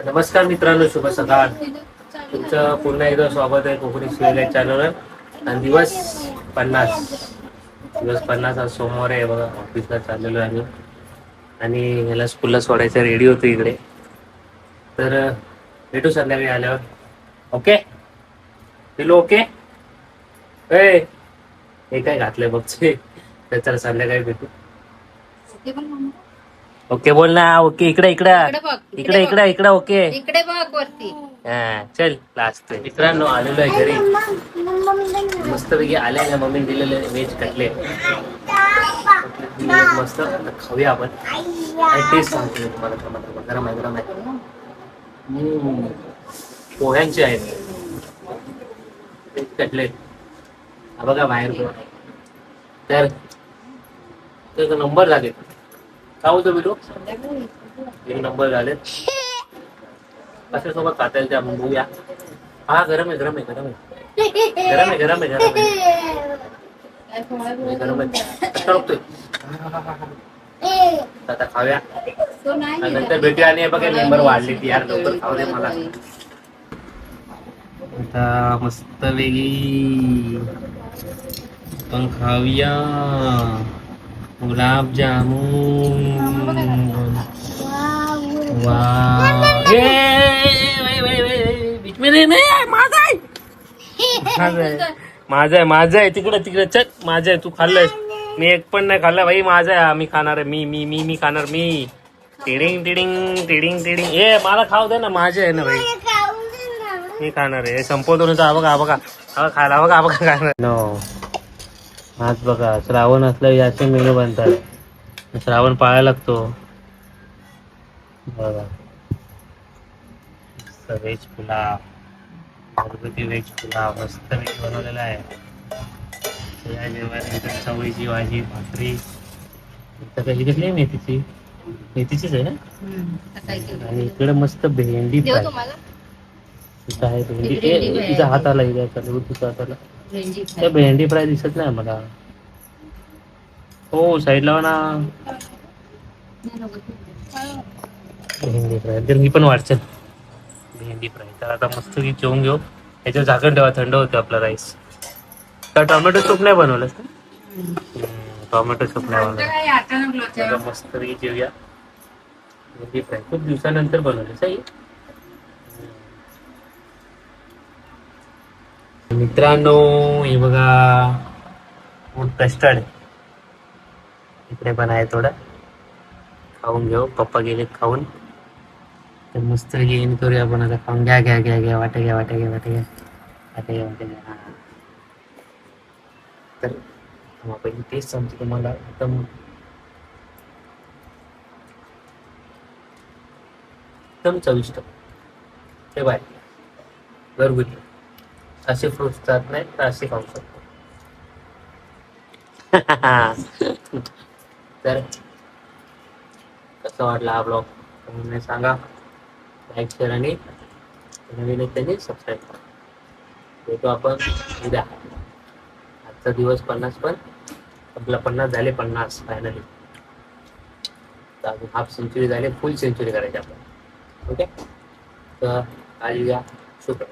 तर नमस्कार मित्रांनो शुभ सकाळ. तुमचं पुन्हा एकदा स्वागत आहे कोकणी सिरियल चॅनलवर आणि दिवस पन्नास. दिवस पन्नास आज सोमवार आहे बघा ऑफिसला चाललेलो आहे आम्ही. आणि ह्याला स्कूलला सोडायचं रेडी होतो इकडे. तर भेटू संध्याकाळी आल्यावर. ओके पिलो ओके ए हे काय घातलंय बघते तर चला संध्याकाळी भेटू. ओके बोल ना ओके इकडे इकडे. इकडे इकडे इकडे ओके. इकडे बघ वरती. हा चल लास्ट मित्रांनो आलेलो आहे घरी. मस्त पैकी आल्या ना मम्मी दिलेले व्हेज कटलेट मस्त. खाऊया आपण. आणि टेस्ट सांगतो तुम्हाला. गरम आहे गरम आहे. पोह्यांचे आहेत. व्हेज कटलेट हा बघा बाहेर. तर नंबर झाले काय बोलतो बिटू एक नंबर झाले कशा सोबत खाता येईल ते आपण बघूया हा गरम आहे गरम आहे गरम आहे. गरम आहे गरम आहे गरम आहे. गरम आहे. आता खाऊया. नंतर भेटूया आणि बघा मेंबर वाढले ती. यार लवकर खाऊ दे मला. आता मस्त वेगळी. पण खाऊया. गुलाबजामुन वा बीच में आहे, माझा आहे. माझा आहे. तिकडं तिकडं तिकडे तिकडे चल माझा आहे तू खाल्लंयस. मी एक पण नाही खाल्ला भाई माझा आहे. मी खाणार आहे. मी मी मी मी खाणार मी. टिडिंग टिडिंग टिडिंग टिडिंग. ए मला खाऊ दे ना माझे आहे ना भाई मी खाणार आहे. हे संपवतो ना बघा बघा. खायला बघा बघा खाणार आज बघा श्रावण असलं याचे मेनू बनतात. श्रावण पाळायला लागतो. बघा. व्हेज पुलाव. घरगुती व्हेज पुलाव. मस्त व्हेज बनवलेला आहे. या जेवण चवळीची भाजी भाकरी. इथं कशी कसली आहे मेथीची? मेथीचीच आहे ना? आणि इकडे मस्त भेंडी इथं आहे भेंडी. तिचा हात आला चालू तुझा हाताला भेंडी त्या भेंडी फ्राय दिसत नाही मला हो साईडला ना भेंडी फ्राय. तर मी पण वाटचं भेंडी फ्राय. तर आता मस्त की जेवून घेऊ. याच्यावर झाकण ठेवा थंड होतं आपला राईस. तर टोमॅटो सूप नाही हम्म, टोमॅटो सूप नाही बनवलं. मस्त पैकी जेवूया. भेंडी फ्राय. खूप दिवसानंतर बनवलं सही मित्रांनो हे बघा. फूड कस्टर्ड इकडे पण आहे थोडं. खाऊन घेऊ. पप्पा गेले खाऊन. तर मस्त गेन करूया आपण आता खाऊन. घ्या घ्या घ्या घ्या वाटे घ्या वाटे घ्या वाटे घ्या. वाटे घ्या वाटे घ्या. तर मग पहिली तेच सांगतो तुम्हाला. एकदम एकदम चविष्ट. ते बाय. घरगुती. असे फ्रुट्स जात नाही तर असे खाऊ शकतो. तर कसा वाटला हा ब्लॉग तुम्ही सांगा. लाईक शेअर आणि नवीन त्यांनी सबस्क्राईब करा. भेटू आपण उद्या. आजचा दिवस पन्नास पण आपला पन्नास झाले पन्नास फायनली अजून हाफ सेंचुरी झाले फुल सेंचुरी करायची आपण ओके तर आज उद्या शुक्र